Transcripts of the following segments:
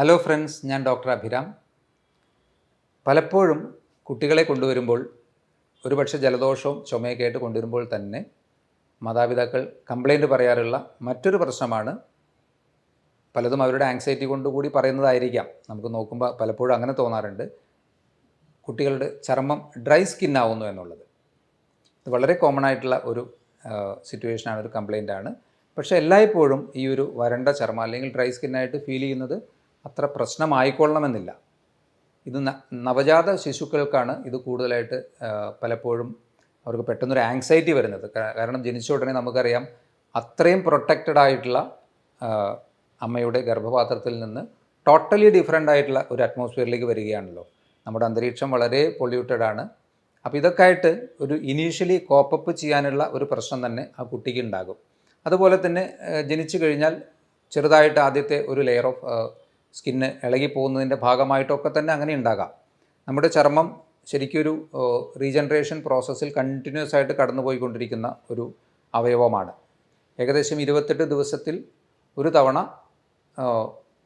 Hello friends ഞാൻ doctor Abhiram. പലപ്പോഴും കുട്ടികളെ കൊണ്ടുവരുമ്പോൾ ഒരുപക്ഷെ ജലദോഷവും ചുമയൊക്കെ ആയിട്ട് കൊണ്ടുവരുമ്പോൾ തന്നെ മാതാപിതാക്കൾ കംപ്ലൈന്റ് പറയാറുള്ള മറ്റൊരു പ്രശ്നമാണ്. പലതും അവരുടെ ആങ്സൈറ്റി കൊണ്ടുകൂടി പറയുന്നതായിരിക്കാം. നമുക്ക് നോക്കുമ്പോൾ പലപ്പോഴും അങ്ങനെ തോന്നാറുണ്ട്. കുട്ടികളുടെ ചർമ്മം ഡ്രൈ സ്കിൻ ആവുന്നു എന്നുള്ളത്. ഇത് വളരെ കോമൺ ആയിട്ടുള്ള ഒരു സിറ്റുവേഷനാണ് ഒരു കംപ്ലൈന്റ് ആണ്. പക്ഷേ എല്ലായ്പ്പോഴും ഈ ഒരു വരണ്ട ചർമ്മം അല്ലെങ്കിൽ ഡ്രൈ സ്കിന്നായിട്ട് ഫീൽ ചെയ്യുന്നത് അത്ര പ്രശ്നമായിക്കൊള്ളണമെന്നില്ല. ഇത് നവജാത ശിശുക്കൾക്കാണ് ഇത് കൂടുതലായിട്ട് പലപ്പോഴും അവർക്ക് പെട്ടെന്നൊരു ആങ്സൈറ്റി വരുന്നത്. കാരണം ജനിച്ച ഉടനെ നമുക്കറിയാം അത്രയും പ്രൊട്ടക്റ്റഡ് ആയിട്ടുള്ള അമ്മയുടെ ഗർഭപാത്രത്തിൽ നിന്ന് ടോട്ടലി ഡിഫറെന്റ് ആയിട്ടുള്ള ഒരു അറ്റ്മോസ്ഫിയറിലേക്ക് വരികയാണല്ലോ. നമ്മുടെ അന്തരീക്ഷം വളരെ പൊല്യൂട്ടഡ് ആണ്. അപ്പോൾ ഇതൊക്കെ ആയിട്ട് ഒരു ഇനീഷ്യലി കോപ്പപ്പ് ചെയ്യാനുള്ള ഒരു പ്രശ്നം തന്നെ ആ കുട്ടിക്ക് ഉണ്ടാകും അതുപോലെ തന്നെ ജനിച്ചു കഴിഞ്ഞാൽ ചെറുതായിട്ട് ആദ്യത്തെ ഒരു ലെയർ ഓഫ് സ്കിന്ന് ഇളകി പോകുന്നതിന്റെ ഭാഗമായിട്ടൊക്കെ തന്നെ അങ്ങനെ ഉണ്ടാകാം. നമ്മുടെ ചർമ്മം ശരിക്കൊരു റീജനറേഷൻ പ്രോസസ്സിൽ കണ്ടിന്യൂസ് ആയിട്ട് കടന്നുപോയിക്കൊണ്ടിരിക്കുന്ന ഒരു അവയവമാണ്. ഏകദേശം ഇരുപത്തെട്ട് ദിവസത്തിൽ ഒരു തവണ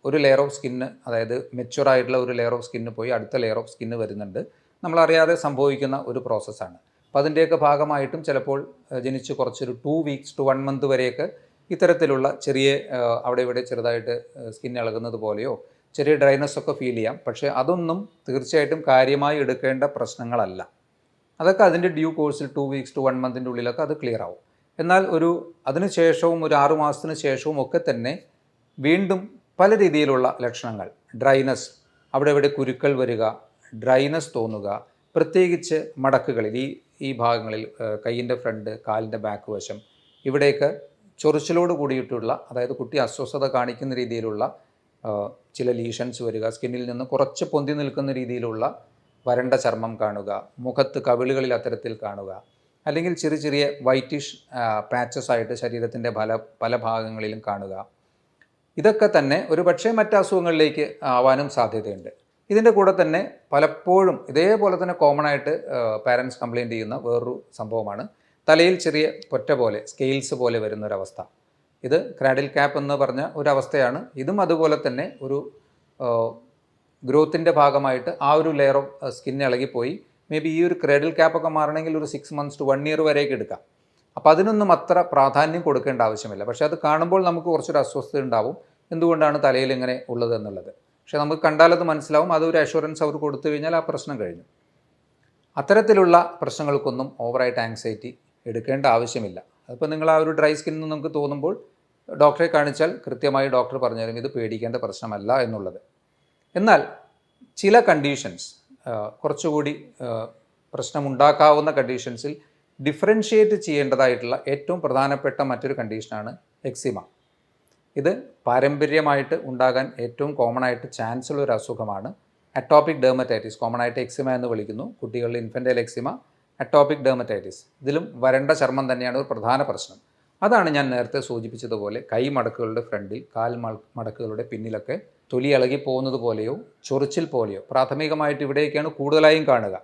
ഒരു ലെയർ ഓഫ് സ്കിന്ന് അതായത് മെച്ചുവർ ആയിട്ടുള്ള ഒരു ലെയർ ഓഫ് സ്കിന്ന് പോയി അടുത്ത ലെയർ ഓഫ് സ്കിന്ന് വരുന്നുണ്ട്. നമ്മളറിയാതെ സംഭവിക്കുന്ന ഒരു പ്രോസസ്സാണ് അപ്പോൾ അതിന്റെയൊക്കെ ഭാഗമായിട്ടും ചിലപ്പോൾ ജനിച്ച് കുറച്ചൊരു two weeks to one month വരെയൊക്കെ ഇത്തരത്തിലുള്ള ചെറിയ അവിടെ ഇവിടെ ചെറുതായിട്ട് സ്കിൻ ഇളകുന്നത് പോലെയോ ചെറിയ ഡ്രൈനസ് ഒക്കെ ഫീൽ ചെയ്യാം. പക്ഷേ അതൊന്നും തീർച്ചയായിട്ടും കാര്യമായി എടുക്കേണ്ട പ്രശ്നങ്ങളല്ല. അതൊക്കെ അതിന്റെ ഡ്യൂ കോഴ്സിൽ ടു വീക്സ് ടു വൺ മന്തിന്റെ ഉള്ളിലൊക്കെ അത് ക്ലിയർ ആവും. എന്നാൽ ഒരു അതിന് ശേഷവും ഒരു ആറു മാസത്തിന് ശേഷവും ഒക്കെ തന്നെ വീണ്ടും പല രീതിയിലുള്ള ലക്ഷണങ്ങൾ. ഡ്രൈനസ് അവിടെ ഇവിടെ കുരുക്കൾ വരിക ഡ്രൈനസ് തോന്നുക പ്രത്യേകിച്ച് മടക്കുകളിൽ ഈ ഈ ഭാഗങ്ങളിൽ കൈയിന്റെ ഫ്രണ്ട് കാലിന്റെ ബാക്ക് വശം ഇവിടെയൊക്കെ ചൊറിച്ചിലോട് കൂടിയിട്ടുള്ള അതായത് കുട്ടി അസ്വസ്ഥത കാണിക്കുന്ന രീതിയിലുള്ള ചില ലീഷൻസ് വരിക സ്കിന്നിൽ നിന്ന് കുറച്ച് പൊന്തി നിൽക്കുന്ന രീതിയിലുള്ള വരണ്ട ചർമ്മം കാണുക മുഖത്ത് കവിളുകളിൽ അത്തരത്തിൽ കാണുക അല്ലെങ്കിൽ ചെറിയ ചെറിയ വൈറ്റിഷ് പാച്ചസ് ആയിട്ട് ശരീരത്തിന്റെ പല പല ഭാഗങ്ങളിലും കാണുക. ഇതൊക്കെ തന്നെ ഒരു പക്ഷേ മറ്റ് അസുഖങ്ങളിലേക്ക് ആവാനും സാധ്യതയുണ്ട്. ഇതിന്റെ കൂടെ തന്നെ പലപ്പോഴും ഇതേപോലെ തന്നെ കോമൺ ആയിട്ട് പാരൻസ് കംപ്ലയിന്റ് ചെയ്യുന്ന വേറൊരു സംഭവമാണ്. തലയിൽ ചെറിയ പൊറ്റ പോലെ സ്കെയിൽസ് പോലെ വരുന്നൊരവസ്ഥ. ഇത് ക്രാഡിൽ ക്യാപ്പ് എന്ന് പറഞ്ഞ ഒരവസ്ഥയാണ്. ഇതും അതുപോലെ തന്നെ ഒരു ഗ്രോത്തിന്റെ ഭാഗമായിട്ട് ആ ഒരു ലെയർ ഓഫ് സ്കിൻ ഇളകിപ്പോയി. മേ ബി ഈ ഒരു ക്രാഡിൽ ക്യാപ്പൊക്കെ മാറണമെങ്കിൽ ഒരു six months to one year വരെയൊക്കെ എടുക്കാം. അപ്പോൾ അതിനൊന്നും അത്ര പ്രാധാന്യം കൊടുക്കേണ്ട ആവശ്യമില്ല. പക്ഷേ അത് കാണുമ്പോൾ നമുക്ക് കുറച്ചൊരു അസ്വസ്ഥത ഉണ്ടാവും. എന്തുകൊണ്ടാണ് തലയിൽ ഇങ്ങനെ ഉള്ളത് എന്നുള്ളത്? പക്ഷേ നമുക്ക് കണ്ടാലത് മനസ്സിലാവും. അതൊരു അഷുറൻസ് അവർ കൊടുത്തു കഴിഞ്ഞാൽ ആ പ്രശ്നം കഴിഞ്ഞു. അത്തരത്തിലുള്ള പ്രശ്നങ്ങൾക്കൊന്നും ഓവറായിട്ട് ആങ്സൈറ്റി എടുക്കേണ്ട ആവശ്യമില്ല. അതിപ്പോൾ നിങ്ങൾ ആ ഒരു ഡ്രൈ സ്കിൻ എന്ന് നമുക്ക് തോന്നുമ്പോൾ ഡോക്ടറെ കാണിച്ചാൽ കൃത്യമായി ഡോക്ടർ പറഞ്ഞുതരും ഇത് പേടിക്കേണ്ട പ്രശ്നമല്ല എന്നുള്ളത്. എന്നാൽ ചില കണ്ടീഷൻസ് കുറച്ചുകൂടി പ്രശ്നമുണ്ടാക്കാവുന്ന കണ്ടീഷൻസിൽ ഡിഫറൻഷിയേറ്റ് ചെയ്യേണ്ടതായിട്ടുള്ള ഏറ്റവും പ്രധാനപ്പെട്ട മറ്റൊരു കണ്ടീഷനാണ് എക്സിമ ഇത് പാരമ്പര്യമായിട്ട് ഉണ്ടാകാൻ ഏറ്റവും കോമൺ ആയിട്ട് ചാൻസ് ഒരു അസുഖമാണ്. അറ്റോപ്പിക് ഡെർമറ്റൈറ്റിസ് കോമൺ ആയിട്ട് എക്സിമ എന്ന് വിളിക്കുന്നു. കുട്ടികളിൽ ഇൻഫന്റൈൽ എക്സിമ അറ്റോപിക് ഡെർമറ്റൈറ്റിസ് ഇതിലും വരണ്ട ചർമ്മം തന്നെയാണ് ഒരു പ്രധാന പ്രശ്നം. അതാണ് ഞാൻ നേരത്തെ സൂചിപ്പിച്ചതുപോലെ കൈ മടക്കുകളുടെ ഫ്രണ്ടിൽ കാൽ മടക്കുകളുടെ പിന്നിലൊക്കെ തൊലി ഇളകി പോകുന്നത് പോലെയോ ചൊറിച്ചിൽ പോലെയോ പ്രാഥമികമായിട്ട് ഇവിടെയൊക്കെയാണ് കൂടുതലായും കാണുക.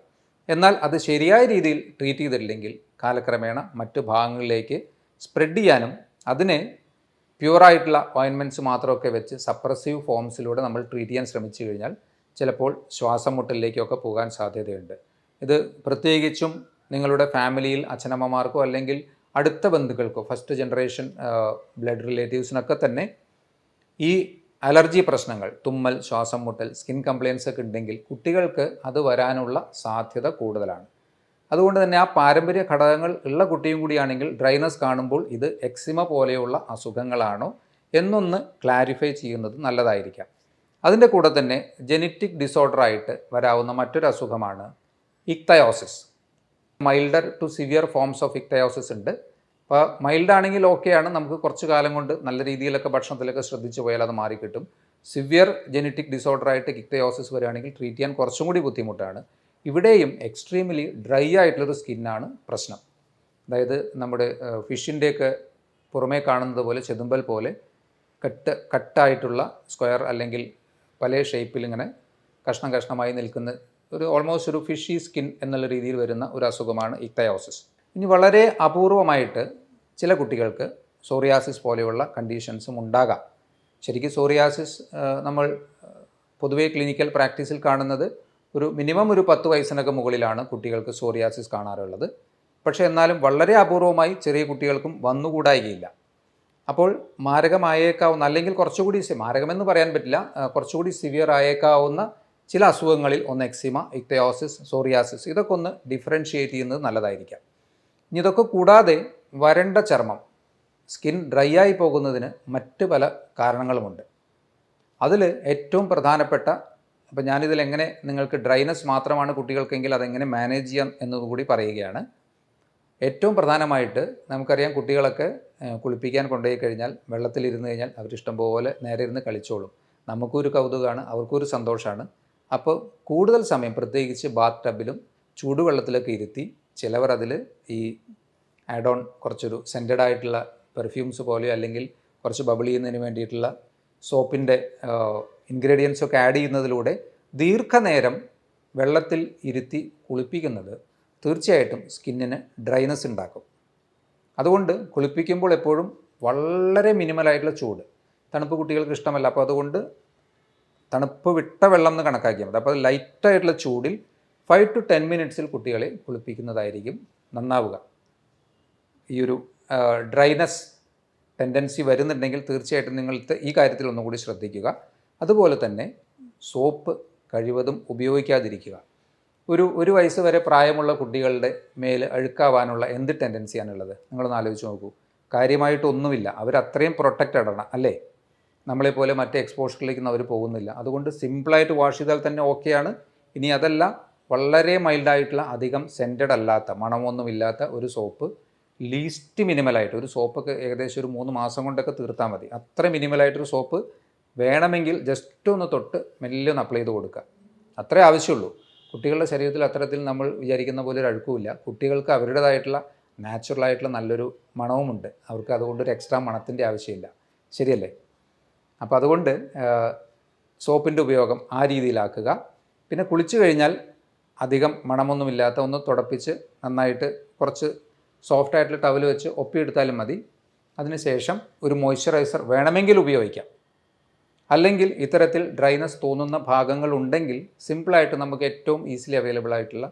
എന്നാൽ അത് ശരിയായ രീതിയിൽ ട്രീറ്റ് ചെയ്തിട്ടില്ലെങ്കിൽ കാലക്രമേണ മറ്റു ഭാഗങ്ങളിലേക്ക് സ്പ്രെഡ് ചെയ്യാനും അതിനെ പ്യുവറായിട്ടുള്ള ഓയിൻമെന്റ്സ് മാത്രമൊക്കെ വെച്ച് സപ്രസീവ് ഫോംസിലൂടെ നമ്മൾ ട്രീറ്റ് ചെയ്യാൻ ശ്രമിച്ചു കഴിഞ്ഞാൽ ചിലപ്പോൾ ശ്വാസം മുട്ടലിലേക്കൊക്കെ പോകാൻ സാധ്യതയുണ്ട്. ഇത് പ്രത്യേകിച്ചും നിങ്ങളുടെ ഫാമിലിയിൽ അച്ഛനമ്മമാർക്കോ അല്ലെങ്കിൽ അടുത്ത ബന്ധുക്കൾക്കോ ഫസ്റ്റ് ജനറേഷൻ ബ്ലഡ് റിലേറ്റീവ്സിനൊക്കെ തന്നെ ഈ അലർജി പ്രശ്നങ്ങൾ തുമ്മൽ ശ്വാസം മുട്ടൽ സ്കിൻ കംപ്ലയിൻസ് ഒക്കെ ഉണ്ടെങ്കിൽ കുട്ടികൾക്ക് അത് വരാനുള്ള സാധ്യത കൂടുതലാണ്. അതുകൊണ്ട് തന്നെ ആ പാരമ്പര്യ ഘടകങ്ങൾ ഉള്ള കുട്ടിയും കൂടിയാണെങ്കിൽ ഡ്രൈനസ് കാണുമ്പോൾ ഇത് എക്സിമ പോലെയുള്ള അസുഖങ്ങളാണോ എന്നൊന്ന് ക്ലാരിഫൈ ചെയ്യുന്നത് നല്ലതായിരിക്കാം. അതിന്റെ കൂടെ തന്നെ ജനറ്റിക് ഡിസോർഡർ ആയിട്ട് വരാവുന്ന മറ്റൊരു അസുഖമാണ് ichthyosis. Milder to severe forms of ichthyosis ഉണ്ട്. അപ്പോൾ മൈൽഡ് ആണെങ്കിൽ ഓക്കെയാണ്. നമുക്ക് കുറച്ച് കാലം കൊണ്ട് നല്ല രീതിയിലൊക്കെ ഭക്ഷണത്തിലൊക്കെ ശ്രദ്ധിച്ചു പോയാൽ അത് മാറിക്കിട്ടും സിവിയർ ജനറ്റിക് ഡിസോർഡർ ആയിട്ട് ഇക്തയോസിസ് വരികയാണെങ്കിൽ ട്രീറ്റ് ചെയ്യാൻ കുറച്ചും കൂടി ബുദ്ധിമുട്ടാണ്. ഇവിടെയും എക്സ്ട്രീംലി ഡ്രൈ ആയിട്ടുള്ളൊരു സ്കിന്നാണ് പ്രശ്നം. അതായത് നമ്മുടെ ഫിഷിന്റെയൊക്കെ പുറമേ കാണുന്നത് പോലെ ചെതുമ്പൽ പോലെ കട്ട് കട്ടായിട്ടുള്ള സ്ക്വയർ അല്ലെങ്കിൽ പല ഷേപ്പിൽ ഇങ്ങനെ കഷ്ണം കഷ്ണമായി നിൽക്കുന്ന ഒരു ഓൾമോസ്റ്റ് ഒരു ഫിഷി സ്കിൻ എന്നുള്ള രീതിയിൽ വരുന്ന ഒരു അസുഖമാണ് ഇക്തയോസിസ്. ഇനി വളരെ അപൂർവമായിട്ട് ചില കുട്ടികൾക്ക് സോറിയാസിസ് പോലെയുള്ള കണ്ടീഷൻസും ഉണ്ടാകാം. ശരിക്കും സോറിയാസിസ് നമ്മൾ പൊതുവേ ക്ലിനിക്കൽ പ്രാക്ടീസിൽ കാണുന്നത് ഒരു മിനിമം ഒരു പത്ത് വയസ്സിനൊക്കെ മുകളിലാണ് കുട്ടികൾക്ക് സോറിയാസിസ് കാണാറുള്ളത്. പക്ഷേ എന്നാലും വളരെ അപൂർവമായി ചെറിയ കുട്ടികൾക്കും വന്നുകൂടായികയില്ല. അപ്പോൾ മാരകമായേക്കാവുന്ന അല്ലെങ്കിൽ കുറച്ചുകൂടി മാരകമെന്ന് പറയാൻ പറ്റില്ല കുറച്ചുകൂടി സിവിയർ ആയേക്കാവുന്ന ചില അസുഖങ്ങളിൽ ഒന്ന് എക്സിമ ഇക്തയോസിസ് സോറിയാസിസ് ഇതൊക്കെ ഒന്ന് ഡിഫറൻഷിയേറ്റ് ചെയ്യുന്നത് നല്ലതായിരിക്കാം. ഇനി ഇതൊക്കെ കൂടാതെ വരണ്ട ചർമ്മം സ്കിൻ ഡ്രൈ ആയി പോകുന്നതിന് മറ്റ് പല കാരണങ്ങളുമുണ്ട്. അതിൽ ഏറ്റവും പ്രധാനപ്പെട്ട അപ്പോൾ ഞാനിതിൽ എങ്ങനെ നിങ്ങൾക്ക് ഡ്രൈനസ് മാത്രമാണ് കുട്ടികൾക്കെങ്കിൽ അതെങ്ങനെ മാനേജ് ചെയ്യാം എന്നതുകൂടി പറയുകയാണ്. ഏറ്റവും പ്രധാനമായിട്ട് നമുക്കറിയാം കുട്ടികളൊക്കെ കുളിപ്പിക്കാൻ കൊണ്ടുപോയി കഴിഞ്ഞാൽ വെള്ളത്തിലിരുന്ന് കഴിഞ്ഞാൽ അവരിഷ്ടം പോലെ നേരെ ഇരുന്ന് കളിച്ചോളും. നമുക്കൊരു കൗതുകമാണ് അവർക്കൊരു സന്തോഷമാണ് അപ്പോൾ കൂടുതൽ സമയം പ്രത്യേകിച്ച് ബാത്ത് ടബിലും ചൂടുവെള്ളത്തിലൊക്കെ ഇരുത്തി ചിലവർ അതിൽ ഈ ആഡ് ഓൺ കുറച്ചൊരു സെന്റഡ് ആയിട്ടുള്ള പെർഫ്യൂംസ് പോലെയോ അല്ലെങ്കിൽ കുറച്ച് ബബിൾ ചെയ്യുന്നതിന് വേണ്ടിയിട്ടുള്ള സോപ്പിന്റെ ഇൻഗ്രീഡിയൻസ് ഒക്കെ ആഡ് ചെയ്യുന്നതിലൂടെ ദീർഘനേരം വെള്ളത്തിൽ ഇരുത്തി കുളിപ്പിക്കുന്നത് തീർച്ചയായിട്ടും സ്കിന്നിന് ഡ്രൈനസ് ഉണ്ടാക്കും. അതുകൊണ്ട് കുളിപ്പിക്കുമ്പോൾ എപ്പോഴും വളരെ മിനിമലായിട്ടുള്ള ചൂട്. തണുപ്പ് കുട്ടികൾക്ക് ഇഷ്ടമല്ല. അപ്പോൾ അതുകൊണ്ട് തണുപ്പ് വിട്ട വെള്ളം എന്ന് കണക്കാക്കിയാൽ മതി. അപ്പോൾ ലൈറ്റായിട്ടുള്ള ചൂടിൽ ഫൈവ് ടു ടെൻ മിനിറ്റ്സിൽ കുട്ടികളെ കുളിപ്പിക്കുന്നതായിരിക്കും നന്നാവുക. ഈ ഒരു ഡ്രൈനസ് ടെൻഡൻസി വരുന്നുണ്ടെങ്കിൽ തീർച്ചയായിട്ടും നിങ്ങൾ ഈ കാര്യത്തിൽ ഒന്നുകൂടി ശ്രദ്ധിക്കുക. അതുപോലെ തന്നെ സോപ്പ് കഴിവതും ഉപയോഗിക്കാതിരിക്കുക. ഒരു ഒരു വയസ്സ് വരെ പ്രായമുള്ള കുട്ടികളുടെ മേൽ അഴുക്കാവാനുള്ള എന്ത് ടെൻഡൻസിയാണുള്ളത് നിങ്ങളൊന്ന് ആലോചിച്ച് നോക്കൂ. കാര്യമായിട്ടൊന്നുമില്ല. അവരത്രയും പ്രൊട്ടക്റ്റഡ് ആണ് അല്ലേ? നമ്മളെപ്പോലെ മറ്റ് എക്സ്പോഷറിലേക്കൊന്നും അവർ പോകുന്നില്ല. അതുകൊണ്ട് സിമ്പിളായിട്ട് വാഷ് ചെയ്താൽ തന്നെ ഓക്കെയാണ് ഇനി അതല്ല വളരെ മൈൽഡായിട്ടുള്ള അധികം സെന്റഡ് അല്ലാത്ത മണമൊന്നുമില്ലാത്ത ഒരു സോപ്പ് ലീസ്റ്റ് മിനിമലായിട്ട് ഒരു സോപ്പൊക്കെ ഏകദേശം ഒരു മൂന്ന് മാസം കൊണ്ടൊക്കെ തീർത്താൽ മതി. അത്ര മിനിമലായിട്ടൊരു സോപ്പ് വേണമെങ്കിൽ ജസ്റ്റ് ഒന്ന് തൊട്ട് മെല്ലെ ഒന്ന് അപ്ലൈ ചെയ്ത് കൊടുക്കുക. അത്രേ ആവശ്യമുള്ളൂ. കുട്ടികളുടെ ശരീരത്തിൽ അത്തരത്തിൽ നമ്മൾ വിചാരിക്കുന്ന പോലെ ഒരു അഴുക്കുമില്ല. കുട്ടികൾക്ക് അവരുടേതായിട്ടുള്ള നാച്ചുറൽ ആയിട്ടുള്ള നല്ലൊരു മണവുമുണ്ട്. അവർക്ക് അതുകൊണ്ടൊരു എക്സ്ട്രാ മണത്തിന്റെ ആവശ്യമില്ല. ശരിയല്ലേ? അപ്പോൾ അതുകൊണ്ട് സോപ്പിന്റെ ഉപയോഗം ആ രീതിയിലാക്കുക. പിന്നെ കുളിച്ചു കഴിഞ്ഞാൽ അധികം മണമൊന്നുമില്ലാത്ത ഒന്ന് തുടപ്പിച്ച് നന്നായിട്ട് കുറച്ച് സോഫ്റ്റ് ആയിട്ടുള്ള ടവൽ വെച്ച് ഒപ്പിയെടുത്താലും മതി. അതിനുശേഷം ഒരു മോയ്സ്ചറൈസർ വേണമെങ്കിൽ ഉപയോഗിക്കാം. അല്ലെങ്കിൽ ഇത്തരത്തിൽ ഡ്രൈനസ് തോന്നുന്ന ഭാഗങ്ങൾ ഉണ്ടെങ്കിൽ സിമ്പിളായിട്ട് നമുക്ക് ഏറ്റവും ഈസിലി അവൈലബിൾ ആയിട്ടുള്ള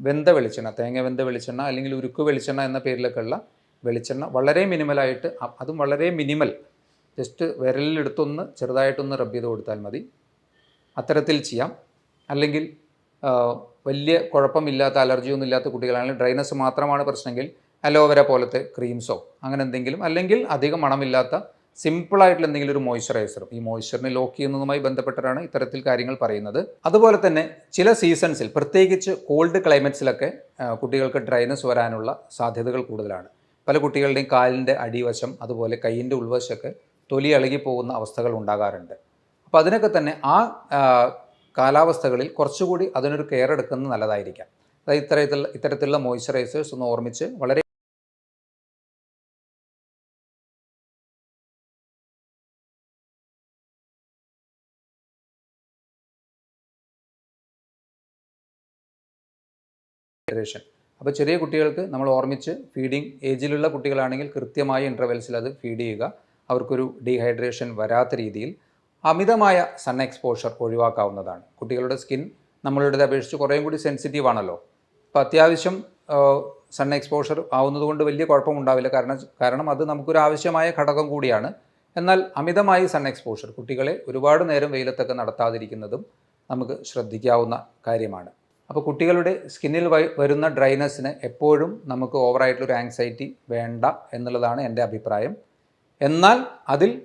വെന്ത വെളിച്ചെണ്ണ തേങ്ങ വെന്ത വെളിച്ചെണ്ണ അല്ലെങ്കിൽ ഉരുക്ക് വെളിച്ചെണ്ണ എന്ന പേരിലൊക്കെയുള്ള വെളിച്ചെണ്ണ വളരെ മിനിമലായിട്ട് അതും വളരെ മിനിമൽ ജസ്റ്റ് വിരലിലെടുത്തൊന്ന് ചെറുതായിട്ടൊന്ന് റബ്ബ് ചെയ്ത് കൊടുത്താൽ മതി. അത്തരത്തിൽ ചെയ്യാം. അല്ലെങ്കിൽ വലിയ കുഴപ്പമില്ലാത്ത അലർജിയൊന്നും ഇല്ലാത്ത കുട്ടികളാണെങ്കിൽ ഡ്രൈനസ് മാത്രമാണ് പ്രശ്നമെങ്കിൽ അലോവേര പോലത്തെ ക്രീംസോ അങ്ങനെ എന്തെങ്കിലും അല്ലെങ്കിൽ അധികം മണമില്ലാത്ത സിമ്പിളായിട്ടുള്ള എന്തെങ്കിലും ഒരു മോയ്സ്ചറൈസറും ഈ മോയ്സ്ചറിനെ ലോക്ക് ചെയ്യുന്നതുമായി ബന്ധപ്പെട്ടിട്ടാണ് ഇത്തരത്തിൽ കാര്യങ്ങൾ പറയുന്നത്. അതുപോലെ തന്നെ ചില സീസൺസിൽ പ്രത്യേകിച്ച് കോൾഡ് ക്ലൈമറ്റ്സിലൊക്കെ കുട്ടികൾക്ക് ഡ്രൈനസ് വരാനുള്ള സാധ്യതകൾ കൂടുതലാണ്. പല കുട്ടികളുടെയും കാലിന്റെ അടിവശം അതുപോലെ കൈയിന്റെ ഉൾവശമൊക്കെ തൊലി ഇളകി പോകുന്ന അവസ്ഥകൾ ഉണ്ടാകാറുണ്ട്. അപ്പോൾ അതിനൊക്കെ തന്നെ ആ കാലാവസ്ഥകളിൽ കുറച്ചുകൂടി അതിനൊരു കെയർ എടുക്കുന്നത് നല്ലതായിരിക്കാം. അതായത് ഇത്തരത്തിലുള്ള ഇത്തരത്തിലുള്ള മോയ്സ്ചറൈസേഴ്സ് ഒന്ന് ഓർമ്മിച്ച് വളരെ ഹൈഡ്രേഷൻ അപ്പോൾ ചെറിയ കുട്ടികൾക്ക് നമ്മൾ ഓർമ്മിച്ച് ഫീഡിങ് ഏജിലുള്ള കുട്ടികളാണെങ്കിൽ കൃത്യമായ ഇന്റർവെൽസിൽ അത് ഫീഡ് ചെയ്യുക. അവർക്കൊരു ഡീഹൈഡ്രേഷൻ വരാത്ത രീതിയിൽ അമിതമായ സൺ എക്സ്പോഷർ ഒഴിവാക്കാവുന്നതാണ്. കുട്ടികളുടെ സ്കിൻ നമ്മളുടേത് അപേക്ഷിച്ച് കുറേയും കൂടി സെൻസിറ്റീവ് ആണല്ലോ. അപ്പോൾ അത്യാവശ്യം സൺ എക്സ്പോഷർ ആവുന്നതുകൊണ്ട് വലിയ കുഴപ്പമുണ്ടാവില്ല. കാരണം കാരണം അത് നമുക്കൊരു ആവശ്യമായ ഘടകം കൂടിയാണ്. എന്നാൽ അമിതമായി സൺ എക്സ്പോഷർ കുട്ടികളെ ഒരുപാട് നേരം വെയിലത്തൊക്കെ നടത്താതിരിക്കുന്നതും നമുക്ക് ശ്രദ്ധിക്കാവുന്ന കാര്യമാണ്. അപ്പോൾ കുട്ടികളുടെ സ്കിന്നിൽ വരുന്ന ഡ്രൈനസ്സിന് എപ്പോഴും നമുക്ക് ഓവറായിട്ടുള്ളൊരു ആങ്സൈറ്റി വേണ്ട എന്നുള്ളതാണ് എന്റെ അഭിപ്രായം. എന്നാൽ അതിൽ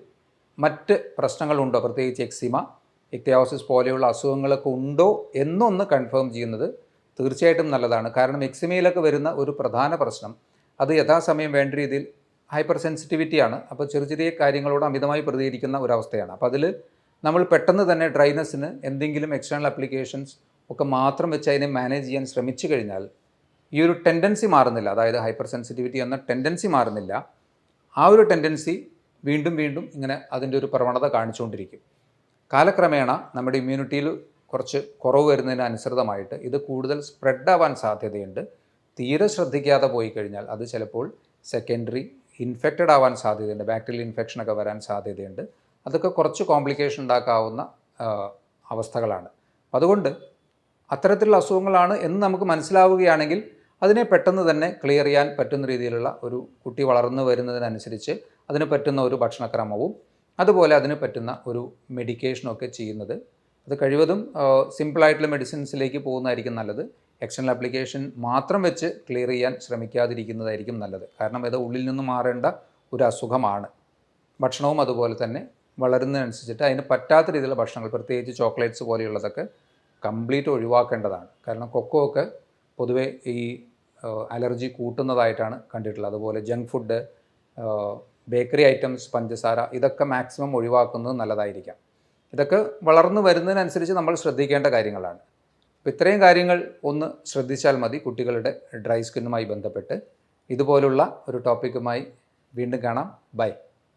മറ്റ് പ്രശ്നങ്ങളുണ്ടോ? പ്രത്യേകിച്ച് എക്സിമ ഇക്തിയോസിസ് പോലെയുള്ള അസുഖങ്ങളൊക്കെ ഉണ്ടോ എന്നൊന്ന് കൺഫേം ചെയ്യുന്നത് തീർച്ചയായിട്ടും നല്ലതാണ്. കാരണം എക്സിമയിലൊക്കെ വരുന്ന ഒരു പ്രധാന പ്രശ്നം അത് യഥാസമയം വേണ്ട രീതിയിൽ ഹൈപ്പർ സെൻസിറ്റിവിറ്റിയാണ് അപ്പോൾ ചെറിയ ചെറിയ കാര്യങ്ങളോട് അമിതമായി പ്രതികരിക്കുന്ന ഒരവസ്ഥയാണ്. അപ്പോൾ അതിൽ നമ്മൾ പെട്ടെന്ന് തന്നെ ഡ്രൈനസ്സിന് എന്തെങ്കിലും എക്സ്റ്റേണൽ അപ്ലിക്കേഷൻസ് ഒക്കെ മാത്രം വെച്ച് അതിനെ മാനേജ് ചെയ്യാൻ ശ്രമിച്ചു കഴിഞ്ഞാൽ ഈ ഒരു ടെൻഡൻസി മാറുന്നില്ല. അതായത് ഹൈപ്പർ സെൻസിറ്റിവിറ്റി എന്ന ടെൻഡൻസി മാറുന്നില്ല. ആ ഒരു ടെൻഡൻസി വീണ്ടും വീണ്ടും ഇങ്ങനെ അതിന്റെ ഒരു പ്രവണത കാണിച്ചുകൊണ്ടിരിക്കും. കാലക്രമേണ നമ്മുടെ ഇമ്മ്യൂണിറ്റിയിൽ കുറച്ച് കുറവ് വരുന്നതിന് അനുസൃതമായിട്ട് ഇത് കൂടുതൽ സ്പ്രെഡ് ആവാൻ സാധ്യതയുണ്ട്. തീരെ ശ്രദ്ധിക്കാതെ പോയി കഴിഞ്ഞാൽ അത് ചിലപ്പോൾ സെക്കൻഡറി ഇൻഫെക്റ്റഡ് ആവാൻ സാധ്യതയുണ്ട്. ബാക്ടീരിയൽ ഇൻഫെക്ഷനൊക്കെ വരാൻ സാധ്യതയുണ്ട്. അതൊക്കെ കുറച്ച് കോംപ്ലിക്കേഷൻ ഉണ്ടാക്കാവുന്ന അവസ്ഥകളാണ്. അതുകൊണ്ട് അത്തരത്തിലുള്ള അസുഖങ്ങളാണ് എന്ന് നമുക്ക് മനസ്സിലാവുകയാണെങ്കിൽ അതിനെ പെട്ടെന്ന് തന്നെ ക്ലിയർ ചെയ്യാൻ പറ്റുന്ന രീതിയിലുള്ള ഒരു കുട്ടി വളർന്നു വരുന്നതിനനുസരിച്ച് അതിന് പറ്റുന്ന ഒരു ഭക്ഷണക്രമവും അതുപോലെ അതിന് പറ്റുന്ന ഒരു മെഡിക്കേഷനും ഒക്കെ ചെയ്യുന്നത്. അത് കഴിവതും സിമ്പിളായിട്ടുള്ള മെഡിസിൻസിലേക്ക് പോകുന്നതായിരിക്കും നല്ലത്. എക്സ്റ്റേണൽ ആപ്ലിക്കേഷൻ മാത്രം വെച്ച് ക്ലിയർ ചെയ്യാൻ ശ്രമിക്കാതിരിക്കുന്നതായിരിക്കും നല്ലത്. കാരണം ഇത് ഉള്ളിൽ നിന്ന് മാറേണ്ട ഒരു അസുഖമാണ്. ഭക്ഷണവും അതുപോലെ തന്നെ വളരുന്നതിനനുസരിച്ചിട്ട് അതിന് പറ്റാത്ത രീതിയിലുള്ള ഭക്ഷണങ്ങൾ പ്രത്യേകിച്ച് ചോക്ലേറ്റ്സ് പോലെയുള്ളതൊക്കെ കംപ്ലീറ്റ് ഒഴിവാക്കേണ്ടതാണ്. കാരണം കൊക്കോ ഒക്കെ പൊതുവേ ഈ അലർജി കൂട്ടുന്നതായിട്ടാണ് കണ്ടിട്ടുള്ളത്. അതുപോലെ ജങ്ക് ഫുഡ് ബേക്കറി ഐറ്റംസ് പഞ്ചസാര ഇതൊക്കെ മാക്സിമം ഒഴിവാക്കുന്നത് നല്ലതായിരിക്കാം. ഇതൊക്കെ വളർന്നു വരുന്നതിനനുസരിച്ച് നമ്മൾ ശ്രദ്ധിക്കേണ്ട കാര്യങ്ങളാണ്. അപ്പോൾ ഇത്രയും കാര്യങ്ങൾ ഒന്ന് ശ്രദ്ധിച്ചാൽ മതി കുട്ടികളുടെ ഡ്രൈ സ്കിന്നുമായി ബന്ധപ്പെട്ട്. ഇതുപോലുള്ള ഒരു ടോപ്പിക്കുമായി വീണ്ടും കാണാം. ബൈ